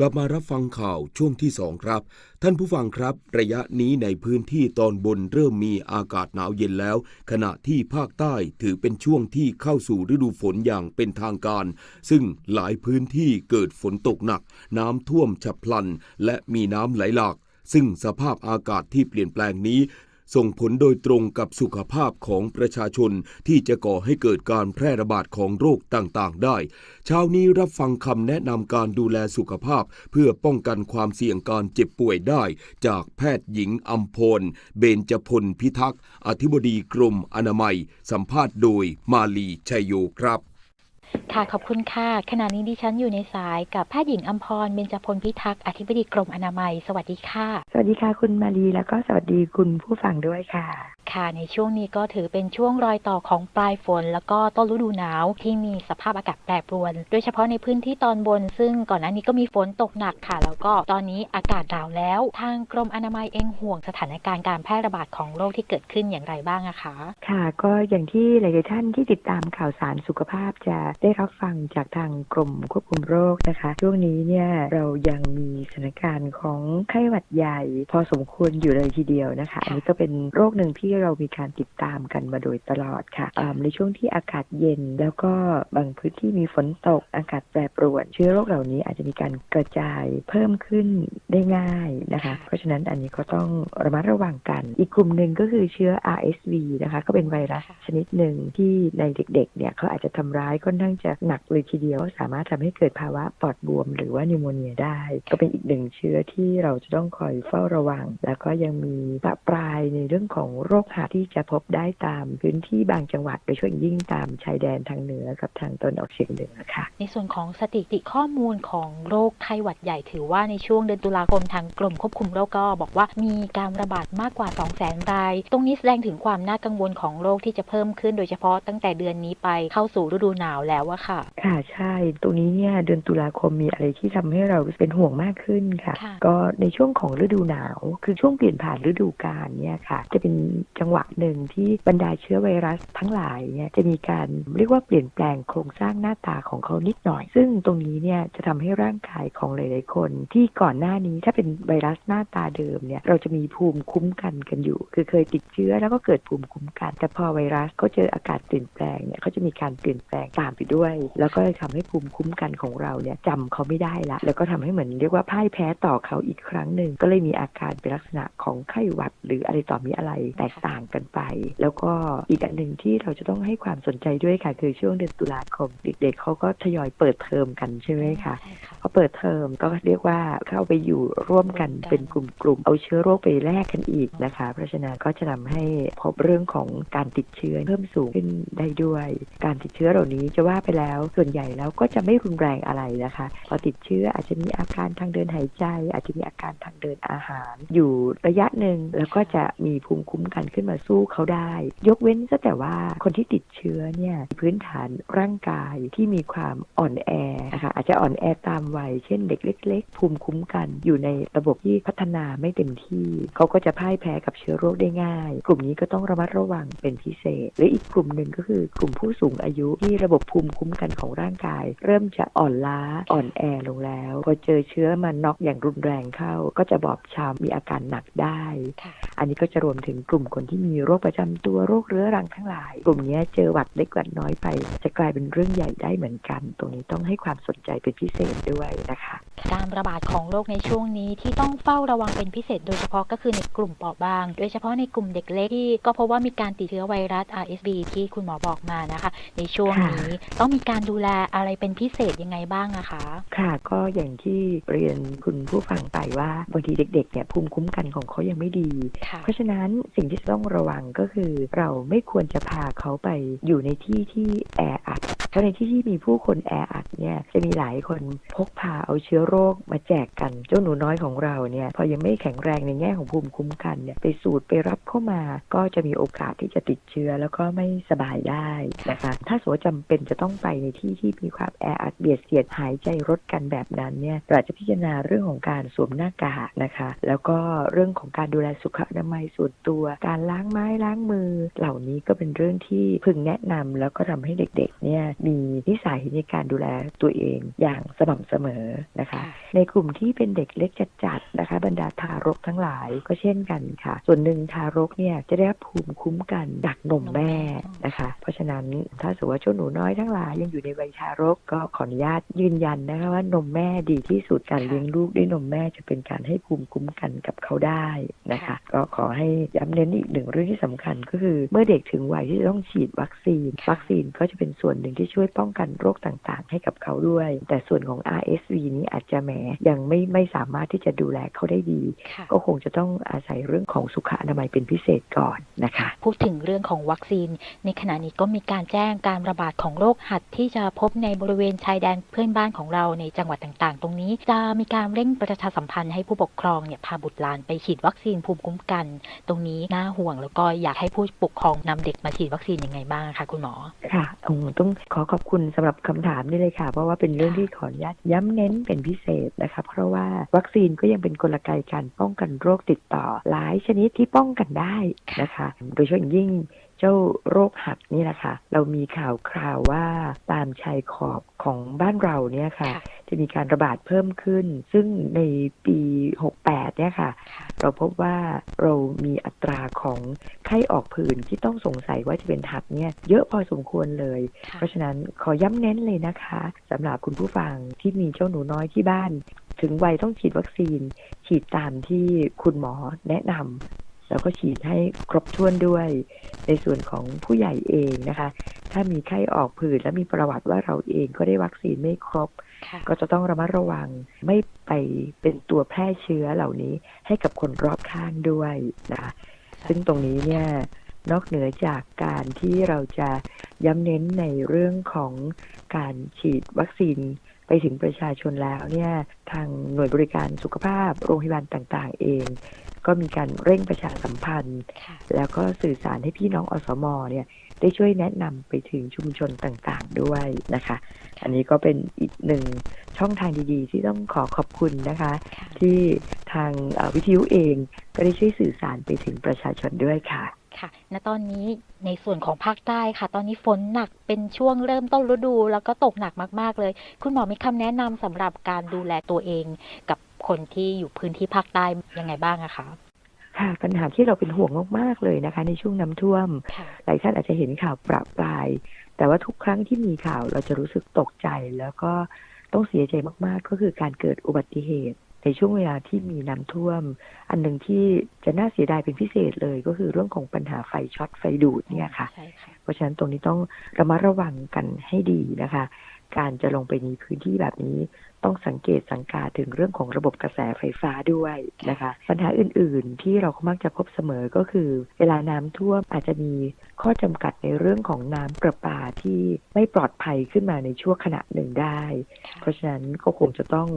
กลับมารับฟังข่าวช่วงที่สองครับ ท่านผู้ฟังครับ ระยะนี้ในพื้นที่ตอนบนเริ่มมีอากาศหนาวเย็นแล้ว ขณะที่ภาคใต้ถือเป็นช่วงที่เข้าสู่ฤดูฝนอย่างเป็นทางการ ซึ่งหลายพื้นที่เกิดฝนตกหนัก น้ำท่วมฉับพลัน และมีน้ำไหลหลากซึ่งสภาพอากาศที่เปลี่ยนแปลงนี้ ส่งผลโดยตรงกับสุขภาพของประชาชนที่จะก่อให้เกิดการแพร่ระบาดของโรคต่างๆ ได้ เช้านี้รับฟังคำแนะนำการดูแลสุขภาพ เพื่อป้องกันความเสี่ยงการเจ็บป่วยได้ จากแพทย์หญิงอัมพลเบญจพลพิทักษ์ อธิบดีกรมอนามัย สัมภาษณ์โดยมาลีชัยโยครับ ค่ะขอบคุณค่ะขณะนี้ดิฉันอยู่ในสายกับแพทย์หญิงอัมพรเบญจพลพิทักษ์อธิบดีกรมอนามัย สวัสดีค่ะ สวัสดีค่ะคุณมารีแล้วก็สวัสดีคุณผู้ฟังด้วยค่ะ ค่ะ ในช่วงนี้ก็ถือเป็นช่วงรอยต่อของปลายฝน แล้วก็ต้นฤดูหนาวที่มีสภาพอากาศแปรปรวน โดยเฉพาะในพื้นที่ตอนบน ซึ่งก่อนหน้านี้ก็มีฝนตกหนักค่ะ แล้วก็ตอนนี้อากาศหนาวแล้ว ทางกรมอนามัยเองห่วงสถานการณ์การแพร่ระบาดของโรคที่เกิดขึ้นอย่างไรบ้างอะคะ ค่ะ ก็อย่างที่หลายท่านที่ติดตามข่าวสารสุขภาพจะได้รับฟังจากทางกรมควบคุมโรคนะคะ ช่วงนี้เนี่ยเรายังมีสถานการณ์ของไข้หวัดใหญ่ พอสมควรอยู่เลยทีเดียวนะคะ อันนี้ก็เป็นโรคหนึ่งที่เรามีการติดตามกันมาโดยตลอดค่ะในช่วงที่อากาศเย็น แล้วก็บางพื้นที่มีฝนตกอากาศแปรปรวน เชื้อโรคเหล่านี้อาจจะมีการกระจายเพิ่มขึ้นได้ง่ายนะคะ เพราะฉะนั้นอันนี้ก็ต้องระมัดระวังกัน อีกกลุ่มหนึ่งก็คือเชื้อ RSV นะคะก็เป็นไวรัสชนิดหนึ่งที่ในเด็กๆเนี่ยเขาอาจจะทำร้ายค่อนข้างจะหนักเลยทีเดียว สามารถทำให้เกิดภาวะปอดบวม หรือว่านิวโมเนียได้ ก็เป็นอีกหนึ่งเชื้อที่เราจะต้องคอยเฝ้าระวัง แล้วก็ยังมีปะปรายในเรื่องของโรคหาที่จะพบได้ตามพื้นที่บางจังหวัดโดยเฉพาะอย่างยิ่งตามชายแดนทางเหนือกับทางตะวันออกเฉียงเหนือค่ะ ในส่วนของสถิติข้อมูลของโรคไข้หวัดใหญ่ถือว่าในช่วงเดือนตุลาคมทางกรมควบคุมโรคก็บอกว่ามีการระบาดมากกว่า 2 0 0 0 0 0 ราย ตรงนี้แสดงถึงความน่ากังวลของโรคที่จะเพิ่มขึ้นโดยเฉพาะตั้งแต่เดือนนี้ไปเข้าสู่ฤดูหนาวแล้วอะค่ะ ค่ะใช่ ตรงนี้เนี่ยเดือนตุลาคมมีอะไรที่ทำให้เราเป็นห่วงมากขึ้นค่ะค่ะ ก็ในช่วงของฤดูหนาว คือช่วงเปลี่ยนผ่านฤดูกาลเนี่ยค่ะ จะเป็นจังหวะหนึ่งที่บรรดาเชื้อไวรัสทั้งหลายเนี่ยจะมีการเรียกว่าเปลี่ยนแปลงโครงสร้างหน้าตาของเขานิดหน่อย ซึ่งตรงนี้เนี่ยจะทำให้ร่างกายของหลาย ๆ คน ที่ก่อนหน้านี้ถ้าเป็นไวรัสหน้าตาเดิมเนี่ยเราจะมีภูมิคุ้มกันกันอยู่ คือเคยติดเชื้อแล้วก็เกิดภูมิคุ้มกัน แต่พอไวรัสเขาเจออากาศเปลี่ยนแปลงเนี่ยเขาจะมีการเปลี่ยนแปลงตามไปด้วย แล้วก็เลยทำให้ภูมิคุ้มกันของเราเนี่ยจำเขาไม่ได้ละแล้วก็ทำให้เหมือนเรียกว่าพ่ายแพ้ต่อเขาอีกครั้งหนึ่งก็เลยมีอาการเป็นลักษณะของไข้หวัด หรืออะไรต่อมีอะไรแตกต่างกันไป แล้วก็อีกอันหนึ่งที่เราจะต้องให้ความสนใจด้วยค่ะ คือช่วงเดือนตุลาคม เด็กๆเขาก็ทยอยเปิดเทอมกันใช่ไหมคะใช่ค่ะพอเปิดเทอมก็เรียกว่าเข้าไปอยู่ร่วมกันเป็นกลุ่มๆเอาเชื้อโรคไปแลกกันอีกนะคะ เพราะฉะนั้นก็จะทำให้พบเรื่องของการติดเชื้อเพิ่มสูงขึ้นได้ด้วย การติดเชื้อเหล่านี้จะว่าไปแล้วส่วนใหญ่แล้วก็จะไม่รุนแรงอะไรนะคะพอติดเชื้ออาจจะมีอาการทางเดินหายใจ อาจจะมีอาการทางเดินอาหาร อยู่ระยะหนึ่งแล้วก็จะมีภูมิคุ้มกันขึ้นมาสู้เขาได้ ยกเว้นซะแต่ว่าคนที่ติดเชื้อเนี่ยพื้นฐานร่างกายที่มีความอ่อนแอนะคะอาจจะอ่อนแอตามวัย เช่นเด็กเล็ก ๆ ภูมิคุ้มกัน อยู่ในระบบที่พัฒนาไม่เต็มที่ เขาก็จะพ่ายแพ้กับเชื้อโรคได้ง่าย กลุ่มนี้ก็ต้องระมัดระวังเป็นพิเศษ หรืออีกกลุ่มหนึ่งก็คือกลุ่มผู้สูงอายุที่ระบบภูมิคุ้มกันของร่างกาย เริ่มจะอ่อนล้าอ่อนแอลงแล้วพอเจอเชื้อมาน็อกอย่างรุนแรงเข้า ก็จะบอบช้ำมีอาการหนักได้ค่ะอันนี้ก็จะรวมถึงกลุ่มคนนที่มีโรคประจำตัวโรคเรื้อรังทั้งหลาย กลุ่มนี้เจอหวัดเล็กหวัดน้อยไป จะกลายเป็นเรื่องใหญ่ได้เหมือนกัน ตรงนี้ต้องให้ความสนใจเป็นพิเศษด้วยนะคะ การระบาดของโรคในช่วงนี้ที่ต้องเฝ้าระวังเป็นพิเศษโดยเฉพาะก็คือในกลุ่มเปราะบาง โดยเฉพาะในกลุ่มเด็กเล็กที่ก็พบว่ามีการติดเชื้อไวรัส RSV ที่คุณหมอบอกมานะคะ ในช่วงนี้ต้องมีการดูแลอะไรเป็นพิเศษยังไงบ้างอะคะ ค่ะ ก็อย่างที่เรียนคุณผู้ฟังไปว่าบางทีเด็กๆเนี่ยภูมิคุ้มกันของเขายังไม่ดีค่ะเพราะฉะนั้นสิ่งที่จะต้องระวังก็คือเราไม่ควรจะพาเขาไปอยู่ในที่ที่แออัดเพราะในที่ที่มีผู้คนแออัดเนี่ยจะมีหลายคนพกพาเอาเชื้อโรคมาแจกกันเจ้าหนูน้อยของเราเนี่ยพอยังไม่แข็งแรงในแง่ของภูมิคุ้มกันเนี่ยไปสูดไปรับเข้ามา ก็จะมีโอกาสที่จะติดเชื้อแล้วก็ไม่สบายได้นะคะถ้าสมมติว่าจำเป็นจะต้องไปในที่ที่มีความแออัดเบียดเสียดหายใจรถกันแบบนั้นเนี่ยเราจะพิจารณาเรื่องของการสวมหน้ากากนะคะ แล้วก็เรื่องของการดูแลสุขอนามัยส่วนตัว การล้างไม้ล้างมือ เหล่านี้ก็เป็นเรื่องที่พึงแนะนำแล้วก็ทำให้เด็กๆเนี่ยมีนิสัยในการดูแลตัวเองอย่างสม่ำเสมอนะคะคะในกลุ่มที่เป็นเด็กเล็กจัดๆนะคะ บรรดาทารกทั้งหลายก็เช่นกันค่ะ ส่วนหนึ่งทารกเนี่ยจะได้รับภูมิคุ้มกันจากนมแม่นะคะ เพราะฉะนั้นถ้าสมมติว่าเจ้าหนูน้อยทั้งหลายยังอยู่ในวัยทารกก็ขออนุญาตยืนยันนะคะว่านมแม่ดีที่สุดการเลี้ยงลูกด้วยนมแม่จะเป็นการให้ภูมิคุ้มกันกับเขาได้นะคะ ก็ขอให้ย้ำเน้นอีกหนึ่งเรื่องที่สำคัญก็คือ เมื่อเด็กถึงวัยที่จะต้องฉีดวัคซีน วัคซีนก็จะเป็นส่วนหนึ่งที่ช่วยป้องกันโรคต่างๆ ให้กับเขาด้วย แต่ส่วนของ RSV นี้อาจจะแหมยังไม่ไม่สามารถที่จะดูแลเขาได้ดีค่ะก็คงจะต้องอาศัยเรื่องของสุขอนามัยเป็นพิเศษก่อนนะคะ พูดถึงเรื่องของวัคซีน ในขณะนี้ก็มีการแจ้งการระบาดของโรคหัดที่จะพบในบริเวณชายแดนเพื่อนบ้านของเราในจังหวัดต่างๆ ตรงนี้ จะมีการเร่งประชาสัมพันธ์ให้ผู้ปกครองเนี่ยพาบุตรหลานไปฉีดวัคซีนภูมิคุ้มกัน ตรงนี้น่าห่วงแล้วก็อยากให้ผู้ปกครองนำเด็กมาฉีดวัคซีนยังไงบ้างคะคุณหมอค่ะอืมต้องขอขอบคุณสำหรับคำถามนี่เลยค่ะ เพราะว่าเป็นเรื่องที่ขออนุญาตย้ำเน้นเป็นพิเศษนะคะเพราะว่าวัคซีนก็ยังเป็นกลไกการป้องกันโรคติดต่อหลายชนิดที่ป้องกันได้นะคะ โดยเฉพาะยิ่ง เจ้าโรคหัดนี่แหละค่ะเรามีข่าวคราวว่าตามชายขอบของบ้านเราเนี่ยค่ะค่ะจะมีการระบาดเพิ่มขึ้น ซึ่งในปี 68 เนี่ยค่ะค่ะ เราพบว่าเรามีอัตราของไข้ออกผื่นที่ต้องสงสัยว่าจะเป็นหัดเนี่ยเยอะพอสมควรเลยค่ะเพราะฉะนั้นขอย้ำเน้นเลยนะคะสำหรับคุณผู้ฟังที่มีเจ้าหนูน้อยที่บ้าน ถึงวัยต้องฉีดวัคซีน ฉีดตามที่คุณหมอแนะนำ แล้วก็ฉีดให้ครบถ้วนด้วย ในส่วนของผู้ใหญ่เองนะคะ ถ้ามีไข้ออกผื่นและมีประวัติว่าเราเองก็ได้วัคซีนไม่ครบค่ะก็จะต้องระมัดระวังไม่ไปเป็นตัวแพร่เชื้อเหล่านี้ให้กับคนรอบข้างด้วยนะคะซึ่งตรงนี้เนี่ยนอกเหนือจากการที่เราจะย้ำเน้นในเรื่องของการฉีดวัคซีนไปถึงประชาชนแล้วเนี่ยทางหน่วยบริการสุขภาพโรงพยาบาลต่าง ๆ เอง ก็มีการเร่งประชาสัมพันธ์ค่ะแล้วก็สื่อสารให้พี่น้องอสมเนี่ยได้ช่วยแนะนำไปถึงชุมชนต่างๆด้วยนะคะ อันนี้ก็เป็นอีกหนึ่งช่องทางดีๆ ที่ต้องขอขอบคุณนะคะค่ะที่ทางเอ่อวิทยุเองก็ได้ช่วยสื่อสารไปถึงประชาชนด้วยค่ะค่ะณตอนนี้ในส่วนของภาคใต้ค่ะ ตอนนี้ฝนหนักเป็นช่วงเริ่มต้นฤดู แล้วก็ตกหนักมาก ๆ เลย คุณหมอมีคำแนะนำสำหรับการดูแลตัวเอง กับ คนที่อยู่พื้นที่ภาคใต้ยังไงบ้างอะคะค่ะปัญหาที่เราเป็นห่วงมากๆเลยนะคะ ในช่วงน้ำท่วมค่ะหลายท่านอาจจะเห็นข่าวประปราย แต่ว่าทุกครั้งที่มีข่าวเราจะรู้สึกตกใจแล้วก็ต้องเสียใจมากๆ ก็คือการเกิดอุบัติเหตุ ในช่วงเวลาที่มีน้ำท่วม อันหนึ่งที่จะน่าเสียดายเป็นพิเศษเลย ก็คือเรื่องของปัญหาไฟช็อตไฟดูดเนี่ยค่ะใช่ค่ะเพราะฉะนั้นตรงนี้ต้องระมัดระวังกันให้ดีนะคะ การจะลงไปในพื้นที่แบบนี้ ต้องสังเกตสังกาถึงเรื่องของระบบกระแสไฟฟ้าด้วยนะคะ ปัญหาอื่นๆ ที่เราก็มักจะพบเสมอก็คือ เวลาน้ำท่วมอาจจะมีข้อจำกัดในเรื่องของน้ำประปาที่ไม่ปลอดภัยขึ้นมาในช่วงขณะหนึ่งได้ เพราะฉะนั้นก็คงจะต้อง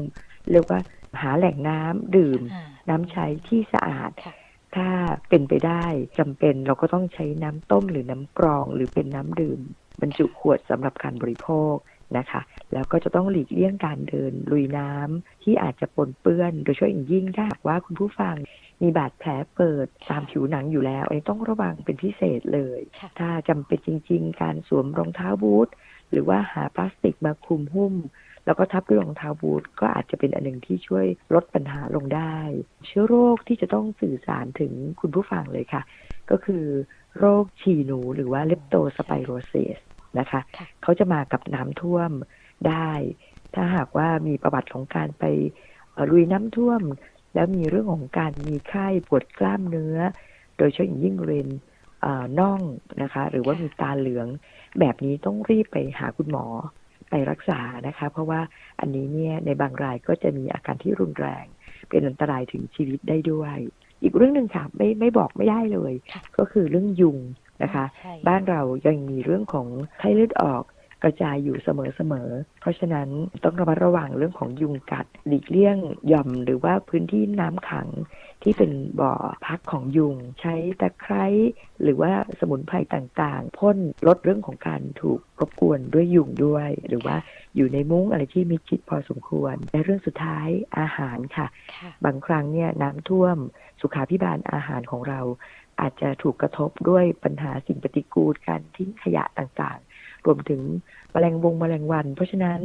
เรียกว่าหาแหล่งน้ำดื่มอ่าน้ำใช้ที่สะอาดค่ะถ้าเป็นไปได้จำเป็นเราก็ต้องใช้น้ำต้มหรือน้ำกรอง หรือเป็นน้ำดื่ม บรรจุขวดสำหรับการบริโภค นะคะ แล้วก็จะต้องหลีกเลี่ยงการเดินลุยน้ำที่อาจจะปนเปื้อน โดยเฉพาะอย่างยิ่งถ้าหากว่าคุณผู้ฟังมีบาดแผลเปิดตามผิวหนังอยู่แล้วอันนี้ต้องระวังเป็นพิเศษเลย ถ้าจำเป็นจริง ๆ การสวมรองเท้าบูทหรือว่าหาพลาสติกมาคลุมหุ้ม แล้วก็ทับด้วยรองเท้าบูทก็อาจจะเป็นอันหนึ่งที่ช่วยลดปัญหาลงได้ เชื้อโรคที่จะต้องสื่อสารถึงคุณผู้ฟังเลยค่ะ ก็คือโรคฉี่หนูหรือว่าเลปโตสไปโรเซส นะคะค่ะเขาจะมากับน้ำท่วมได้ ถ้าหากว่ามีประวัติของการไปเอ่อลุยน้ำท่วม แล้วมีเรื่องของการมีไข้ปวดกล้ามเนื้อ โดยเฉพาะอย่างยิ่งบริเวณเอ่อน่องนะคะ หรือว่ามีตาเหลือง แบบนี้ต้องรีบไปหาคุณหมอไปรักษานะคะ เพราะว่าอันนี้เนี่ยในบางรายก็จะมีอาการที่รุนแรง เป็นอันตรายถึงชีวิตได้ด้วย อีกเรื่องหนึ่งค่ะไม่ไม่บอกไม่ได้เลยค่ะก็คือเรื่องยุง นะคะใช่บ้านเรายังมีเรื่องของไข้เลือดออกกระจายอยู่เสมอๆ เพราะฉะนั้นต้องระมัดระวังเรื่องของยุงกัดหลีกเลี่ยงหย่อมหรือว่าพื้นที่น้ำขังที่เป็นบ่อพักของยุง ใช้ตะไคร้หรือว่าสมุนไพรต่างๆพ่นลดเรื่องของการถูกรบกวนด้วยยุงด้วย หรือว่าอยู่ในมุ้งอะไรที่มิดชิดพอสมควรและเรื่องสุดท้ายอาหารค่ะค่ะบางครั้งเนี่ยน้ำท่วมสุขาพิบาลอาหารของเรา อาจจะถูกกระทบด้วยปัญหาสิ่งปฏิกูลการทิ้งขยะต่างๆ รวมถึงแมลงวงแมลงวัน เพราะฉะนั้น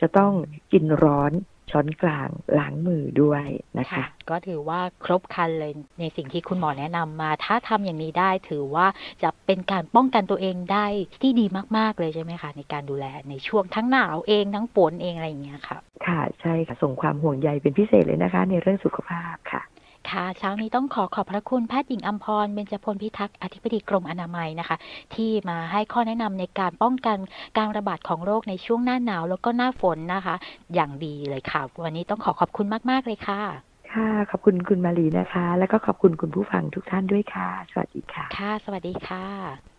จะต้องกินร้อนช้อนกลางล้างมือด้วยนะคะค่ะก็ถือว่าครบครันเลยในสิ่งที่คุณหมอแนะนำมา ถ้าทำอย่างนี้ได้ถือว่าจะเป็นการป้องกันตัวเองได้ที่ดีมาก ๆ เลยใช่ไหมคะ ในการดูแลในช่วงทั้งหนาวเองทั้งฝนเองอะไรอย่างเงี้ยค่ะ ค่ะใช่ค่ะส่งความห่วงใยเป็นพิเศษเลยนะคะ ในเรื่องสุขภาพค่ะ ค่ะ เช้านี้ต้องขอขอบพระคุณแพทย์หญิงอัมพร เบญจพลพิทักษ์ อธิบดีกรมอนามัยนะคะ ที่มาให้ข้อแนะนำในการป้องกันการระบาดของโรคในช่วงหน้าหนาว แล้วก็หน้าฝนนะคะ อย่างดีเลยค่ะ วันนี้ต้องขอขอบคุณมาก ๆ เลยค่ะค่ะ ขอบคุณคุณมารีนะคะ แล้วก็ขอบคุณคุณผู้ฟังทุกท่านด้วยค่ะ สวัสดีค่ะ ค่ะ สวัสดีค่ะ